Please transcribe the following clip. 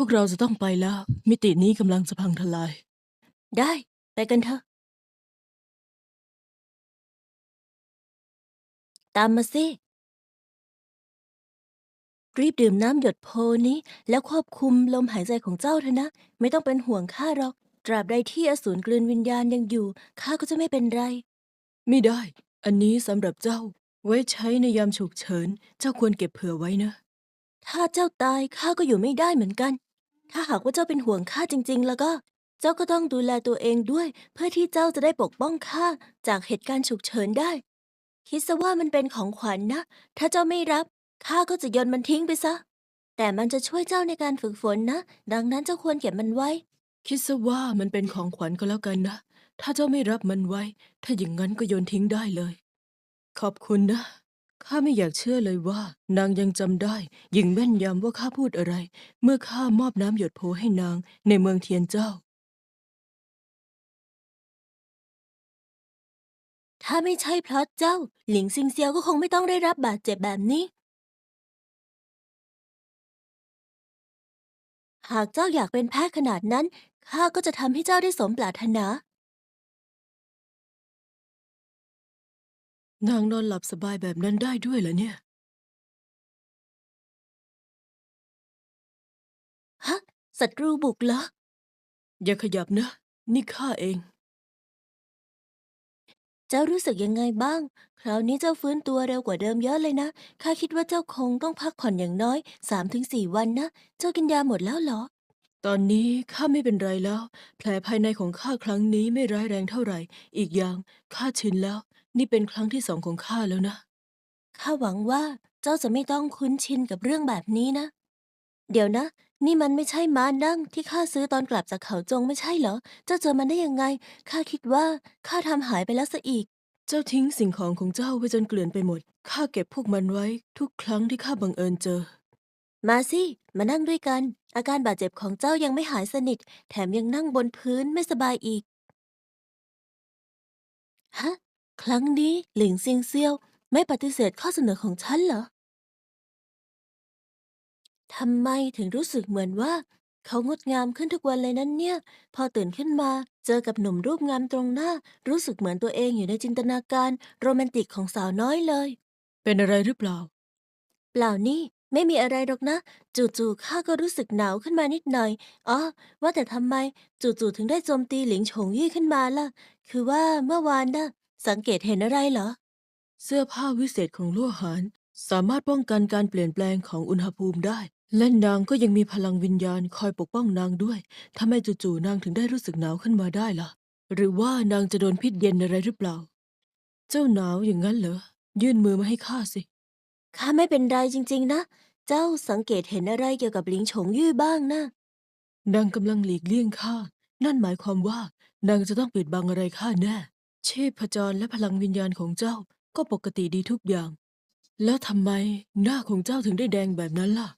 พวกเราจะต้องไปแล้ว มิตินี้กำลังจะพังทลาย ได้ ไปกันเถอะ ตามมาสิ รีบดื่มน้ำหยดโพนี้ แล้วควบคุมลมหายใจของเจ้าเถอะนะ ไม่ต้องเป็นห่วงข้าหรอก ตราบใดที่อสูรกลืนวิญญาณยังอยู่ข้าก็จะไม่เป็นไร ไม่ได้ อันนี้สำหรับเจ้า ไว้ใช้ในยามฉุกเฉิน เจ้าควรเก็บเผื่อไว้นะ ถ้าเจ้าตายข้าก็อยู่ไม่ได้เหมือนกัน ถ้าหากว่าเจ้าเป็นห่วงข้าจริง ๆ แล้วก็ เจ้าก็ต้องดูแลตัวเองด้วย เพื่อที่เจ้าจะได้ปกป้องข้าจากเหตุการณ์ฉุกเฉินได้ คิดซะว่ามันเป็นของขวัญนะ ถ้าเจ้าไม่รับข้าก็จะโยนมันทิ้งไปซะ แต่มันจะช่วยเจ้าในการฝึกฝนนะ ดังนั้นเจ้าควรเก็บมันไว้ คิดซะว่ามันเป็นของขวัญก็แล้วกันนะ ถ้าเจ้าไม่รับมันไว้ ถ้าอย่างนั้นก็โยนทิ้งได้เลย ขอบคุณนะ ข้าไม่อยากเชื่อเลยว่า นางยังจำได้ ยิ่งแม่นยำว่าข้าพูดอะไร เมื่อข้ามอบน้ำหยดโพให้นางในเมืองเทียนเจ้า ถ้าไม่ใช่เพราะเจ้า หลิงซิงเซียวก็คงไม่ต้องได้รับบาดเจ็บแบบนี้ หากเจ้าอยากเป็นแพทย์ขนาดนั้นข้าก็จะทำให้เจ้าได้สมปรารถนา นางนอนหลับสบายแบบนั้นได้ด้วยเหรอเนี่ย ฮะ ศัตรูบุกเหรอ อย่าขยับนะ นี่ข้าเอง เจ้ารู้สึกยังไงบ้าง คราวนี้เจ้าฟื้นตัวเร็วกว่าเดิมเยอะเลยนะ ข้าคิดว่าเจ้าคงต้องพักผ่อนอย่างน้อยสามถึงสี่วันนะ เจ้ากินยาหมดแล้วเหรอ ตอนนี้ข้าไม่เป็นไรแล้ว แผลภายในของข้าครั้งนี้ไม่ร้ายแรงเท่าไหร่ อีกอย่างข้าชินแล้ว นี่เป็นครั้งที่สองของข้าแล้วนะ ข้าหวังว่าเจ้าจะไม่ต้องคุ้นชินกับเรื่องแบบนี้นะ เดี๋ยวนะ นี่มันไม่ใช่ม้านั่งที่ข้าซื้อตอนกลับจากเขาจงไม่ใช่เหรอ เจ้าเจอมันได้ยังไง ข้าคิดว่าข้าทำหายไปแล้วซะอีก เจ้าทิ้งสิ่งของของเจ้าไว้จนเกลื่อนไปหมด ข้าเก็บพวกมันไว้ ทุกครั้งที่ข้าบังเอิญเจอ มาสิ มานั่งด้วยกัน อาการบาดเจ็บของเจ้ายังไม่หายสนิท แถมยังนั่งบนพื้นไม่สบายอีก ฮะ ครั้งนี้หลิงซิงเซียวไม่ปฏิเสธข้อเสนอของฉันเหรอ ทำไมถึงรู้สึกเหมือนว่า เขางดงามขึ้นทุกวันเลยนั้นเนี่ย พอตื่นขึ้นมาเจอกับหนุ่มรูปงามตรงหน้า รู้สึกเหมือนตัวเองอยู่ในจินตนาการโรแมนติกของสาวน้อยเลย เป็นอะไรหรือเปล่า เปล่านี่ไม่มีอะไรหรอกนะ จู่ๆข้าก็รู้สึกหนาวขึ้นมานิดหน่อยอ๋อว่าแต่ทำไม จู่ๆถึงได้โจมตีหลิงฉงยี่ขึ้นมาล่ะ คือว่าเมื่อวานน่ะ สังเกตเห็นอะไรเหรอ เสื้อผ้าวิเศษของลั่วหานสามารถป้องกันการเปลี่ยนแปลงของอุณหภูมิได้ และนางก็ยังมีพลังวิญญาณคอยปกป้องนางด้วยทำไมจู่ๆนางถึงได้รู้สึกหนาวขึ้นมาได้ล่ะ หรือว่านางจะโดนพิษเย็นอะไรหรือเปล่า เจ้าหนาวอย่างนั้นเหรอ ยื่นมือมาให้ข้าสิ ข้าไม่เป็นไรจริง ๆ นะ เจ้าสังเกตเห็นอะไรเกี่ยวกับหลิงฉงยี่บ้างนะ นางกำลังหลีกเลี่ยงข้า นั่นหมายความว่า นางจะต้องปิดบังอะไรข้าแน่ ชีพจรและพลังวิญญาณของเจ้าก็ปกติดีทุกอย่าง แล้วทำไมหน้าของเจ้าถึงได้แดงแบบนั้นล่ะ